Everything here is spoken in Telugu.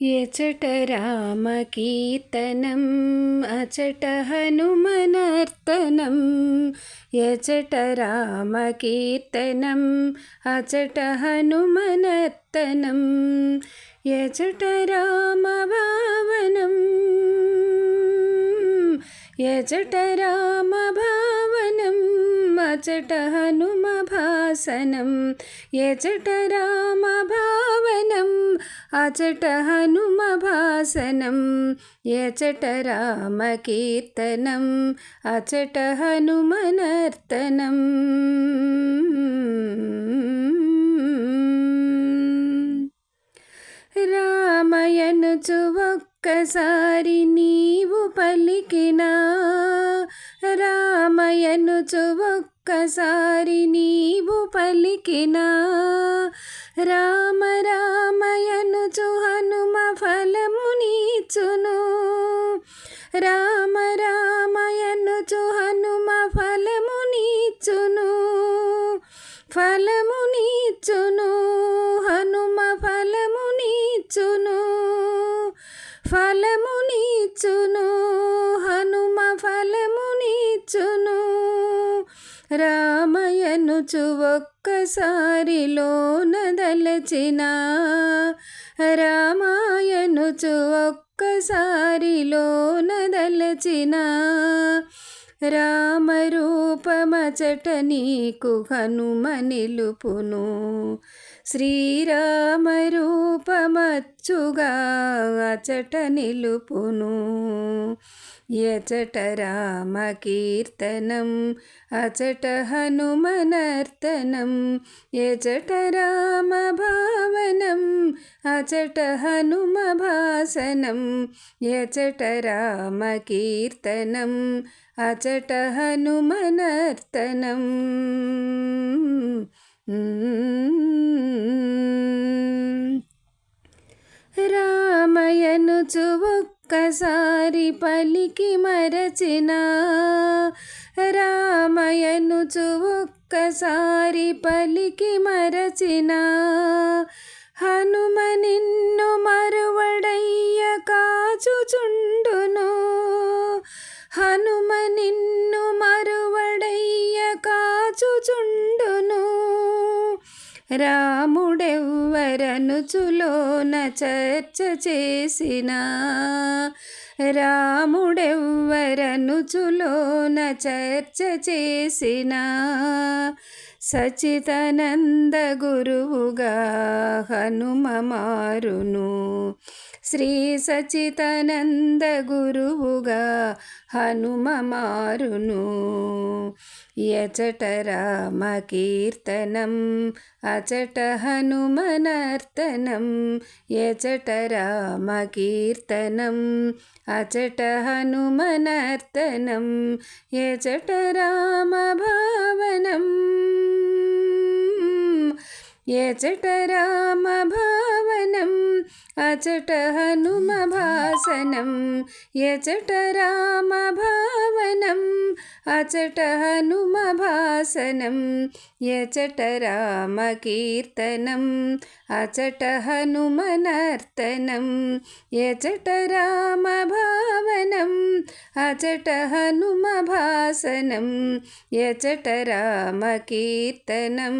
యచట రామకీర్తనం అచట హనుమనర్తనం యచట రామకీర్తనం అచట హనుమనర్తనం యచట రామభావనం యచట రామభావనం అచట ఎచట రామ భావనం అచట హనుమ భాసనం ఎచట రామ కీర్తనం అచట హనుమనర్తనం. రామయనుచు ఒక్కసారి నీవు పలికినా రామయను ఒక్కసారి నీవు పలికినా. రామ రామయనుచు హనుమ ఫలము నీచును. రామ రామయనుచు హనుమ ఫలము నీచును. ఫలము నీచును హనుమ ఫలము నీచును. ఫలము నీచును నీచును రామయను ఒక్కసారిలోన దలచిన రామాయనుచు ఒక్కసారిలోన దలచిన రామరూపమచట నీకు హనుమ నిలుపును శ్రీరామరూపమచ్చుగా అచట నిలుపును. యచట రామకీర్తనం అచట హనుమనర్తనం యచట రామభావనం అచట హనుమభాసనం యచట రామకీర్తనం అచట హనుమనర్తనం రామయనుచు ఒక్కసారి పలికి మరచిన. రామయనుచు ఒక్కసారి పలికి మరచిన. హనుమ నిన్ను మరువడయ్య కాచుచుండును. హనుమ రాముడెవ్వరనుచులోన చర్చ చేసిన? రాముడెవ్వరనుచులోన చర్చ చేసిన? సచితనంద గురువుగా హనుమ మారును. శ్రీ సచితనంద గురువుగా హనుమ మారును యచట రామకీర్తనం అచట హనుమనర్తనం యచట రామకీర్తనం అచట హనుమనర్తనం యచట రామభావనం యచట రామభావనం అచట హనుమ భాసనం ఎచట రామ భావనం అచట హనుమ భాసనం ఎచట రామ కీర్తనం అచట హనుమనర్తనం ఎచట రామ భావనం అచట హనుమ భాసనం ఎచట రామ కీర్తనం.